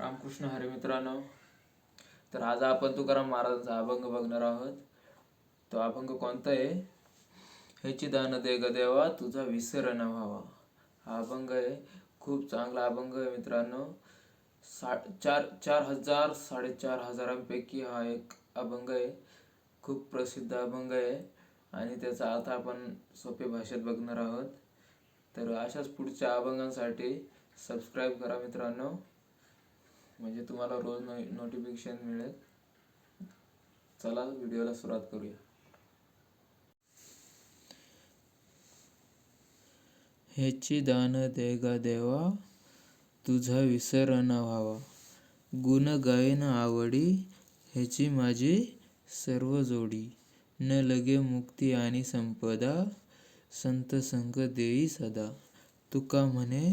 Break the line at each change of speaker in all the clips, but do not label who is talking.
रामकृष्ण हरी मित्रांनो. तर आज आपण तुकाराम महाराजांचा अभंग बघणार आहोत. तो अभंग कोणता आहे? ह्याची दान दे ग देवा तुझा विसर न व्हावा. हा अभंग आहे. खूप चांगला अभंग आहे मित्रांनो. सा चार चार हजार साडेचार हजारांपैकी हा एक अभंग आहे. खूप प्रसिद्ध अभंग आहे. आणि त्याचा अर्थ आपण सोपे भाषेत बघणार आहोत. तर अशाच पुढच्या अभंगांसाठी सबस्क्राईब करा मित्रांनो. म्हणजे तुम्हाला रोज नो नोटिफिकेशन मिळेल. चला व्हिडिओला सुरुवात करूया. ह्याची दान दे गा देवा तुझा विसर न व्हावा. गुण गायन आवडी ह्याची माझी सर्व जोडी. न लगे मुक्ती आणि संपदा संत संग देई सदा. तुका म्हणे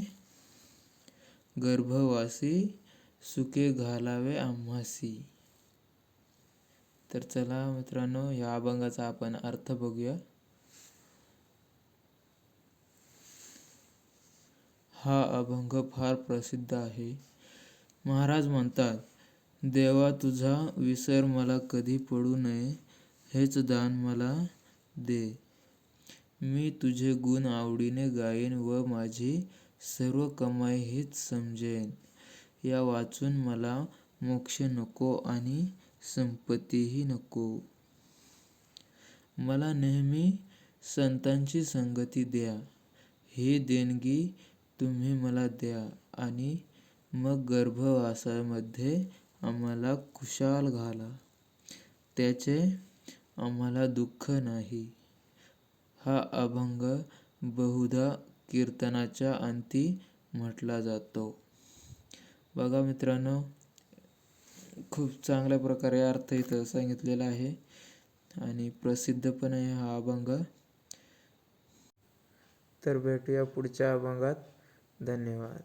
गर्भवासी सुखे घालावे आम्हासी. तर चला मित्रांनो या अभंगाचा आपण अर्थ बघूया. हा अभंग फार प्रसिद्ध आहे. महाराज म्हणतात देवा तुझा विसर मला कधी पडू नये हेच दान मला दे. मी तुझे गुण आवडीने गायेन व माझी सर्व कमाई हीच समजेन. या वाचून मला मोक्ष नको आणि संपत्तीही नको. मला नेहमी संतांची संगती द्या. ही देणगी तुम्ही मला द्या आणि मग गर्भवासामध्ये आम्हाला खुशाल घाला. त्याचे आम्हाला दुःख नाही. हा अभंग बहुधा कीर्तनाच्या अंती म्हटला जातो. बघा मित्रांनो खूप चांगल्या प्रकारे अर्थ इथं सांगितलेला आहे आणि प्रसिद्ध पण आहे हा अभंग. तर भेटूया पुढच्या अभंगात. धन्यवाद.